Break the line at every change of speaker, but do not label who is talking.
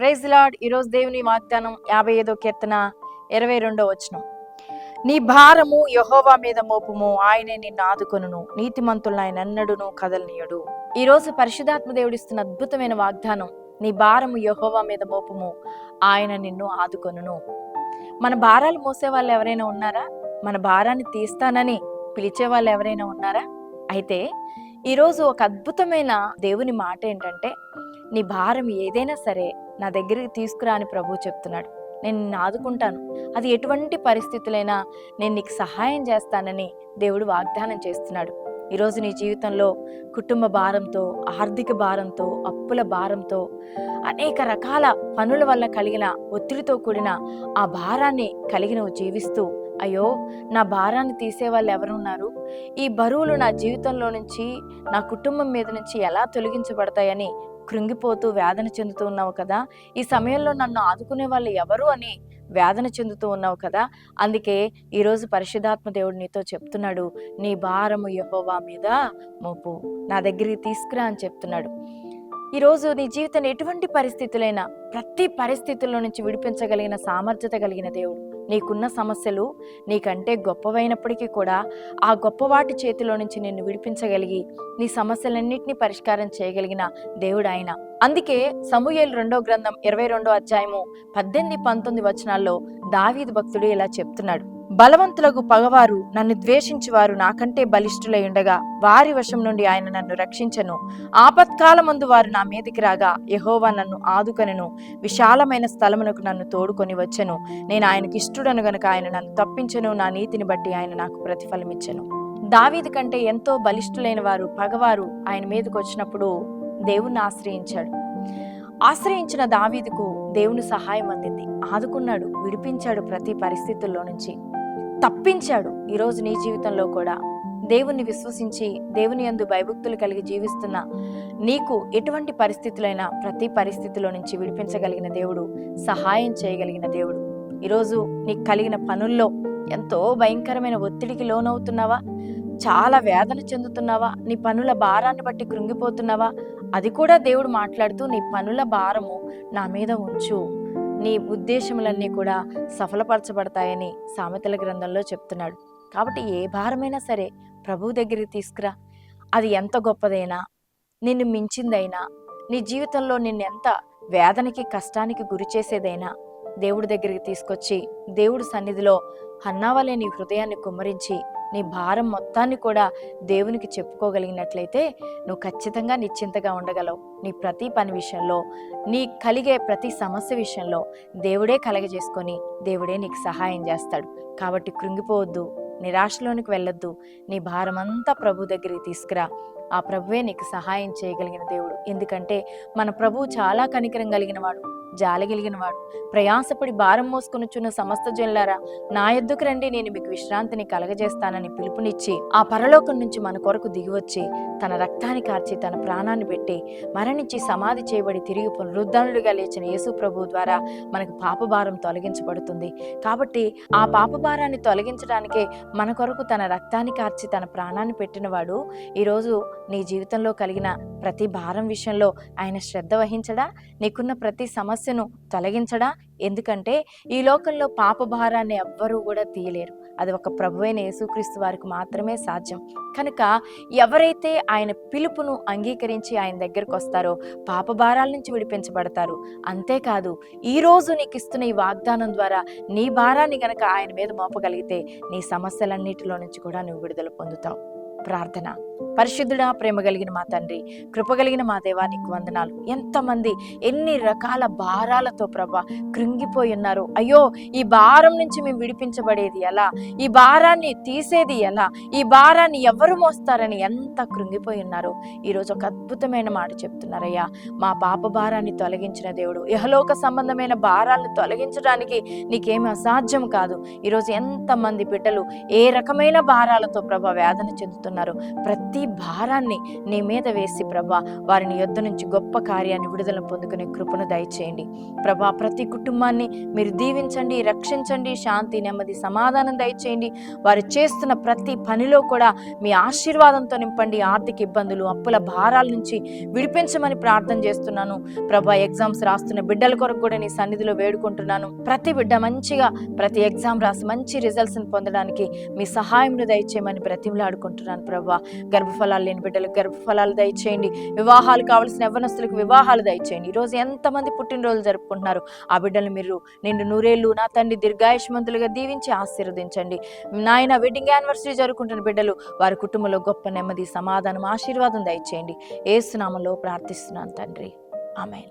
Praise lord ఈరోజు దేవుని వాగ్దానం యాభై ఐదో కీర్తన ఇరవై రెండో వచనం. నీ భారము యహోవా మీద మోపుము ఆయనే నిన్ను ఆదుకొనును. నీతిమంతులను ఆయన ఎన్నడును కదలనీయడు ఈరోజు పరిశుధాత్మ దేవుడిస్తున్న అద్భుతమైన వాగ్దానం నీ భారము యహోవా మీద మోపుము ఆయన నిన్ను ఆదుకొనును. మన భారాలు మోసే వాళ్ళు ఎవరైనా ఉన్నారా? మన భారాన్ని తీస్తానని పిలిచే వాళ్ళు ఎవరైనా ఉన్నారా? అయితే ఈరోజు ఒక అద్భుతమైన దేవుని మాట ఏంటంటే నీ భారం ఏదైనా సరే నా దగ్గరికి తీసుకురా అని ప్రభు చెప్తున్నాడు. నేను నిన్ను ఆదుకుంటాను. అది ఎటువంటి పరిస్థితులైనా నేను నీకు సహాయం చేస్తానని దేవుడు వాగ్దానం చేస్తున్నాడు. ఈరోజు నీ జీవితంలో కుటుంబ భారంతో ఆర్థిక భారంతో అప్పుల భారంతో అనేక రకాల పనుల వల్ల కలిగిన ఒత్తిడితో కూడిన ఆ భారాన్ని కలిగి నువ్వు జీవిస్తూ అయ్యో నా భారాన్ని తీసే వాళ్ళు ఎవరున్నారు? ఈ బరువులు నా జీవితంలో నుంచి నా కుటుంబం మీద నుంచి ఎలా తొలగించబడతాయని కృంగిపోతూ వేదన చెందుతూ ఉన్నావు కదా? ఈ సమయంలో నన్ను ఆదుకునే వాళ్ళు ఎవరు అని వేదన చెందుతూ ఉన్నావు కదా? అందుకే ఈరోజు పరిశుధాత్మ దేవుడు నీతో చెప్తున్నాడు నీ భారము యహోవా మీద మోపు. నా దగ్గరికి తీసుకురా అని చెప్తున్నాడు. ఈరోజు నీ జీవితం ఎటువంటి పరిస్థితులైనా ప్రతి పరిస్థితుల్లో నుంచి విడిపించగలిగిన సామర్థ్యత కలిగిన దేవుడు. నీకున్న సమస్యలు నీకంటే గొప్పవైనప్పటికీ కూడా ఆ గొప్పవాటి చేతిలో నుంచి నిన్ను విడిపించగలిగి నీ సమస్యలన్నింటినీ పరిష్కారం చేయగలిగిన దేవుడు ఆయన. అందుకే సమూయేలు రెండో గ్రంథం ఇరవై రెండో అధ్యాయము పద్దెనిమిది పంతొమ్మిది వచనాల్లో దావీదు భక్తుడు ఇలా చెప్తున్నాడు. బలవంతులకు పగవారు నన్ను ద్వేషించువారు నాకంటే బలిష్ఠులై ఉండగా వారి వశం నుండి ఆయన నన్ను రక్షించను. ఆపత్కాలమందు వారు నా మీదికి రాగా యహోవా నన్ను ఆదుకొనెను. విశాలమైన స్థలమునకు నన్ను తోడుకొని వచ్చెను. నేను ఆయనకి ఇష్టడను గనుక ఆయన నన్ను తప్పించను. నా నీతిని బట్టి ఆయన నాకు ప్రతిఫలమిచ్చెను. దావీది కంటే ఎంతో బలిష్ఠులైన వారు పగవారు ఆయన మీదకు వచ్చినప్పుడు దేవుణ్ణి ఆశ్రయించాడు. ఆశ్రయించిన దావీదుకు దేవుని సహాయం అందింది. ఆదుకున్నాడు విడిపించాడు ప్రతి పరిస్థితుల్లో నుంచి. తప్పించాడు ఈరోజు నీ జీవితంలో కూడా. దేవుణ్ణి విశ్వసించి దేవుని యందు భయభక్తులు కలిగి జీవిస్తున్న నీకు ఎటువంటి పరిస్థితులైనా ప్రతి పరిస్థితిలో నుంచి విడిపించగలిగిన దేవుడు సహాయం చేయగలిగిన దేవుడు. ఈరోజు నీకు కలిగిన పనుల్లో ఎంతో భయంకరమైన ఒత్తిడికి లోనవుతున్నావా? చాలా వేదన చెందుతున్నావా? నీ పనుల భారాన్ని బట్టి కృంగిపోతున్నావా? అది కూడా దేవుడు మాట్లాడుతూ నీ పనుల భారము నా మీద ఉంచు. నీ ఉద్దేశములన్నీ కూడా సఫలపరచబడతాయని సామెతల గ్రంథంలో చెప్తున్నాడు. కాబట్టి ఏ భారమైనా సరే ప్రభువు దగ్గరికి తీసుకురా. అది ఎంత గొప్పదైనా నిన్ను మించిందైనా నీ జీవితంలో నిన్నెంత వేదనకి కష్టానికి గురి చేసేదైనా దేవుడి దగ్గరికి తీసుకొచ్చి దేవుడి సన్నిధిలో హన్నావలే నీ హృదయాన్ని కుమ్మరించి నీ భారం మొత్తాన్ని కూడా దేవునికి చెప్పుకోగలిగినట్లయితే నువ్వు ఖచ్చితంగా నిశ్చింతగా ఉండగలవు. నీ ప్రతి పని విషయంలో నీ కలిగే ప్రతి సమస్య విషయంలో దేవుడే కలగజేసుకొని దేవుడే నీకు సహాయం చేస్తాడు. కాబట్టి కృంగిపోవద్దు నిరాశలోనికి వెళ్ళొద్దు. నీ భారమంతా ప్రభు దగ్గరికి తీసుకురా. ఆ ప్రభువే నీకు సహాయం చేయగలిగిన దేవుడు. ఎందుకంటే మన ప్రభువు చాలా కనికరం కలిగిన వాడు జాలి ప్రయాసపడి భారం మోసుకొనుచున్న సమస్త జనులారా నా ఎద్దుకు రండి నేను మీకు విశ్రాంతిని కలగజేస్తానని పిలుపునిచ్చి ఆ పరలోకం నుంచి మన కొరకు దిగివచ్చి తన రక్తాన్ని కార్చి తన ప్రాణాన్ని పెట్టి మరణించి సమాధి చేయబడి తిరిగి పునరుద్ధరణుడిగా లేచిన యేసు ప్రభు ద్వారా మనకు పాపభారం తొలగించబడుతుంది. కాబట్టి ఆ పాపభారాన్ని తొలగించడానికే మన కొరకు తన రక్తాన్ని కార్చి తన ప్రాణాన్ని పెట్టినవాడు ఈరోజు నీ జీవితంలో కలిగిన ప్రతి భారం విషయంలో ఆయన శ్రద్ధ వహించడా? నీకున్న ప్రతి సమస్యను తొలగించడా? ఎందుకంటే ఈ లోకంలో పాప భారాన్ని ఎవ్వరూ కూడా తీయలేరు. అది ఒక ప్రభువైన యేసుక్రీస్తు వారికి మాత్రమే సాధ్యం. కనుక ఎవరైతే ఆయన పిలుపును అంగీకరించి ఆయన దగ్గరకు వస్తారో పాప భారాల నుంచి విడిపించబడతారు. అంతేకాదు ఈ రోజు నీకు ఇస్తున్న ఈ వాగ్దానం ద్వారా నీ భారాన్ని గనక ఆయన మీద మోపగలిగితే నీ సమస్యలన్నిటిలో నుంచి కూడా నువ్వు విడుదల పొందుతావు. ప్రార్థన. పరిశుద్ధుడా ప్రేమ కలిగిన మా తండ్రి కృప కలిగిన మా దేవా నీకు వందనాలు. ఎంతమంది ఎన్ని రకాల భారాలతో ప్రభా కృంగిపోయి ఉన్నారు. అయ్యో ఈ భారం నుంచి మేము విడిపించబడేది ఎలా? ఈ భారాన్ని తీసేది ఎలా? ఈ భారాన్ని ఎవరు మోస్తారని ఎంత కృంగిపోయి ఉన్నారు. ఈరోజు ఒక అద్భుతమైన మాట చెప్తున్నారయ్యా. మా పాప భారాన్ని తొలగించిన దేవుడు యహలోక సంబంధమైన భారాలను తొలగించడానికి నీకేమి అసాధ్యం కాదు. ఈరోజు ఎంతమంది బిడ్డలు ఏ రకమైన భారాలతో ప్రభా వేదన చెందుతున్నారు? ప్రతి ప్రతి భారాన్ని నీ మీద వేసి ప్రభా వారిని యొద్ద నుంచి గొప్ప కార్యాన్ని విడుదల పొందుకునే కృపను దయచేయండి. ప్రభా ప్రతి కుటుంబాన్ని మీరు దీవించండి రక్షించండి శాంతి నెమ్మది సమాధానం దయచేయండి. వారు చేస్తున్న ప్రతి పనిలో కూడా మీ ఆశీర్వాదంతో నింపండి. ఆర్థిక ఇబ్బందులు అప్పుల భారాల నుంచి విడిపించమని ప్రార్థన చేస్తున్నాను. ప్రభా ఎగ్జామ్స్ రాస్తున్న బిడ్డల కొరకు కూడా నీ సన్నిధిలో వేడుకుంటున్నాను. ప్రతి బిడ్డ మంచిగా ప్రతి ఎగ్జామ్ రాసి మంచి రిజల్ట్స్ని పొందడానికి మీ సహాయంను దయచేయమని బ్రతిమలాడుకుంటున్నాను ప్రభా. గర్భఫలాలు లేని బిడ్డలకు గర్భఫలాలు దయచేయండి. వివాహాలు కావాల్సిన యవ్వనస్తులకు వివాహాలు దయచేయండి. ఈరోజు ఎంతమంది పుట్టినరోజులు జరుపుకుంటున్నారు? ఆ బిడ్డలు మీరు నిండు నూరేళ్ళు నా తండ్రి దీర్ఘాయుష్మంతులుగా దీవించి ఆశీర్వదించండి. నాయన వెడ్డింగ్ యానివర్సరీ జరుపుకుంటున్న బిడ్డలు వారి కుటుంబంలో గొప్ప నెమ్మది సమాధానం ఆశీర్వాదం దయచేయండి. ఏసునామంలో ప్రార్థిస్తున్నాను తండ్రి. ఆమె